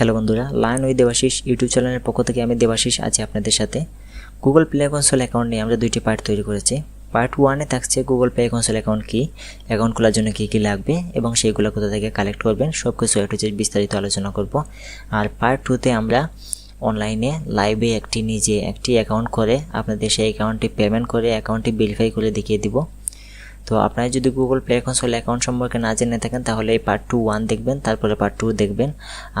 Hello বন্ধুরা, lion we Debashis YouTube চ্যানেলের পক্ষ থেকে আমি দেবাশিস আছি আপনাদের সাথে। গুগল প্লে কনসোল অ্যাকাউন্ট নিয়ে আমরা দুইটি পার্ট তৈরি করেছি। পার্ট ওয়ানে থাকছে গুগল প্লে কনসোল অ্যাকাউন্ট কি অ্যাকাউন্ট খোলার জন্য কী কী লাগবে এবং সেইগুলো কোথা থেকে কালেক্ট করবেন সব কিছু একটু বিস্তারিত আলোচনা করব। আর পার্ট টুতে আমরা অনলাইনে লাইভে একটি নিজে একটি অ্যাকাউন্ট করে আপনাদের সেই অ্যাকাউন্টটি পেমেন্ট করে অ্যাকাউন্টটি ভেরিফাই করে দেখিয়ে দিব। তো আপনারা যদি গুগল প্লে কনসোল অ্যাকাউন্ট সম্পর্কে না জেনে থাকেন, তাহলে এই পার্ট টু ওয়ান দেখবেন, তারপরে পার্ট টু দেখবেন।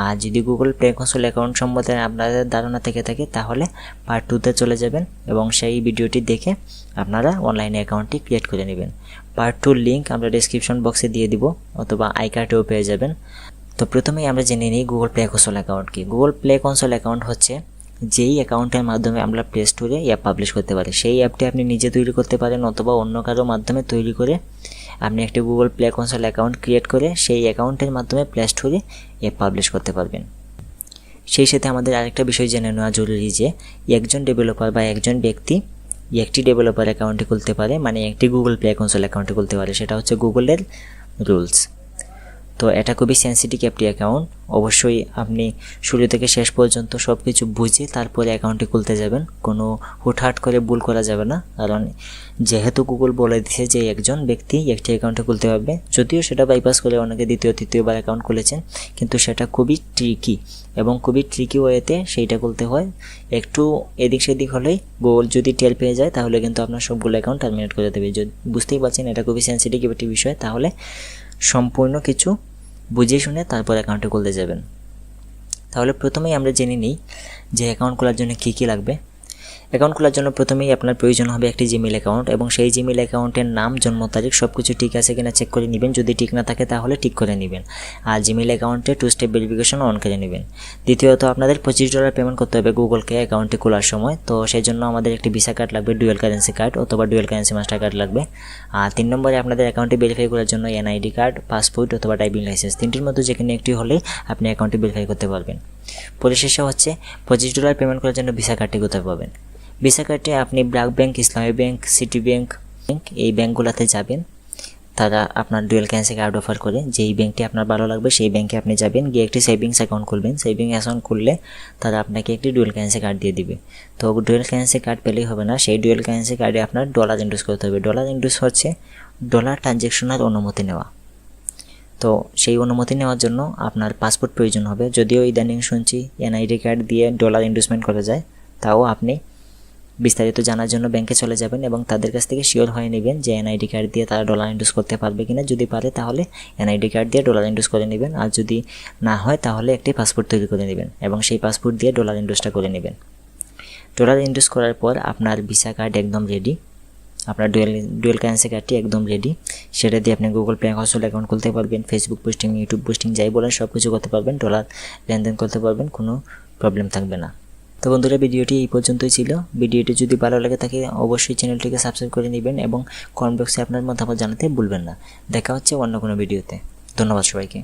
আর যদি গুগল প্লে কনসোল অ্যাকাউন্ট সম্বন্ধে আপনাদের ধারণা থেকে থাকে, তাহলে পার্ট টুতে চলে যাবেন এবং সেই ভিডিওটি দেখে আপনারা অনলাইনে অ্যাকাউন্টটি ক্রিয়েট করে নেবেন। পার্ট টুর লিঙ্ক আমরা ডিসক্রিপশন বক্সে দিয়ে দিব, অথবা আই কার্ডেও পেয়ে যাবেন। তো প্রথমেই আমরা জেনে নিই গুগল প্লে কনসোল অ্যাকাউন্ট কি। গুগল প্লে কনসোল অ্যাকাউন্ট হচ্ছে যেই অ্যাকাউন্টের মাধ্যমে আমরা প্লে স্টোরে অ্যাপ পাবলিশ করতে পারি, সেই অ্যাপটি আপনি নিজে তৈরি করতে পারেন অথবা অন্য কারও মাধ্যমে তৈরি করে আপনি একটি Google Play Console account create করে সেই অ্যাকাউন্টের মাধ্যমে প্লে স্টোরে অ্যাপ পাবলিশ করতে পারবেন। সেই সাথে আমাদের আরেকটা বিষয় জেনে নেওয়া জরুরি যে, একজন ডেভেলপার বা একজন ব্যক্তি একটি ডেভেলপার অ্যাকাউন্টে খুলতে পারে মানে একটি গুগল প্লে কনসোল অ্যাকাউন্টে খুলতে পারে, সেটা হচ্ছে গুগলের রুলস তো এটা খুবই সেন্সিটিভ একটি অ্যাকাউন্ট অবশ্যই আপনি শুরু থেকে শেষ পর্যন্ত সব কিছু বুঝে তারপরে অ্যাকাউন্টটি খুলতে যাবেন। কোনো হুটহাট করে ভুল করা যাবে না। কারণ যেহেতু গুগল বলে দিছে যে একজন ব্যক্তি একটি অ্যাকাউন্টে খুলতে পারবে, যদিও সেটা বাইপাস করে অনেকে দ্বিতীয়, তৃতীয়বার অ্যাকাউন্ট খুলেছেন, কিন্তু সেটা খুবই ট্রিকি এবং খুবই ট্রিকি ওয়েতে সেইটা খুলতে হয়। একটু এদিক সেদিক হলেই গুগল যদি টের পেয়ে যায়, তাহলে কিন্তু আপনার সবগুলো অ্যাকাউন্ট টার্মিনেট করে দেবে। যদি বুঝতেই পারছেন এটা খুবই সেন্সিটিভ একটি বিষয়, তাহলে সম্পূর্ণ কিছু বুঝে শুনে তারপর অ্যাকাউন্টে খুলতে যাবেন। তাহলে প্রথমেই আমরা জেনে নিই যে অ্যাকাউন্ট খোলার জন্য কী কী লাগবে। অ্যাকাউন্ট খোলার জন্য প্রথমেই আপনার প্রয়োজন হবে একটি জিমেল অ্যাকাউন্ট এবং সেই জিমেল অ্যাকাউন্টের নাম, জন্ম তারিখ সব কিছু ঠিক আছে কিনা চেক করে নেবেন। যদি ঠিক না থাকে তাহলে ঠিক করে নেবেন। আর জিমেল অ্যাকাউন্টে টু স্টেপ ভেরিফিকেশন অন করে নেবেন। দ্বিতীয়ত আপনাদের পঁচিশ ডলার পেমেন্ট করতে হবে গুগলকে অ্যাকাউন্টটি খোলার সময়। তো সেই জন্য আমাদের একটি ভিসা কার্ড লাগবে ডুয়েল কারেন্সি কার্ড অথবা ডুয়েল কারেন্সি মাস্টার কার্ড লাগবে। আর তিন নম্বরে আপনাদের অ্যাকাউন্টটি ভেরিফাই করার জন্য এনআইডি কার্ড পাসপোর্ট অথবা ড্রাইভিং লাইসেন্স তিনটির মধ্যে যেখানে একটি হলেই আপনি অ্যাকাউন্টটি ভেরিফাই করতে পারবেন। পরিশেষে হচ্ছে পঁচিশ ডলার পেমেন্ট করার জন্য ভিসা কার্ডটি কোথায় পাবেন? ভিসা কার্ডে আপনি BRAC bank, Islami bank, City bank bank এই ব্যাংকগুলোতে যাবেন। তারা আপনার ডুয়েল ক্যান্সি কার্ড অফার করে, যেই ব্যাংকটি আপনার ভালো লাগবে সেই ব্যাংকে আপনি যাবেন, গিয়ে একটি সেভিংস অ্যাকাউন্ট খুলবেন। সেভিংস অ্যাকাউন্ট খুললে তারা আপনাকে একটি ডুয়েল ক্যান্সি কার্ড দিয়ে দিবে। তো ডুয়েল ক্যান্সি কার্ড পেলেই হবে না, সেই ডুয়েল ক্যান্সি কার্ডে আপনার ডলার ইন্ডুস করতে হবে। ডলার ইন্ডুস হচ্ছে ডলার ট্রানজ্যাকশনের অনুমতি নেওয়া। তো সেই অনুমতি নেওয়ার জন্য আপনার পাসপোর্ট প্রয়োজন হবে। যদিও ইদানিং শুনছি এনআইডি কার্ড দিয়ে ডলার ইনভেস্টমেন্ট করা যায়, তাও আপনি বিস্তারিত জানার জন্য ব্যাংকে চলে যাবেন এবং তাদের কাছ থেকে শিওর হয়ে নেবেন যে এনআইডি কার্ড দিয়ে তারা ডলার ইন্ডুস করতে পারবে কিনা। যদি পারে, তাহলে এনআইডি কার্ড দিয়ে ডলার ইন্ডুস করে নেবেন। আর যদি না হয়, তাহলে একটি পাসপোর্ট তৈরি করে নেবেন এবং সেই পাসপোর্ট দিয়ে ডলার ইন্ডুসটা করে নেবেন। ডলার ইন্ডুস করার পর আপনার ভিসা কার্ড একদম রেডি আপনার ডুয়েল ডুয়েল কারেন্সি কার্ডটি একদম রেডি সেটা দিয়ে আপনি গুগল পে হসল অ্যাকাউন্ট খুলতে পারবেন ফেসবুক পোস্টিং ইউটিউব পোস্টিং যাই বলেন সব কিছু করতে পারবেন, ডলার লেনদেন করতে পারবেন, কোনো প্রবলেম থাকবে না। তো বন্ধুরা, ভিডিওটি এই পর্যন্তই ছিল। ভিডিওটি যদি ভালো লাগে থাকে, অবশ্যই চ্যানেলটিকে সাবস্ক্রাইব করে নেবেন এবং কমেন্ট বক্সে আপনার মতামত জানাতে ভুলবেন না। দেখা হচ্ছে অন্য কোনো ভিডিওতে। ধন্যবাদ সবাইকে।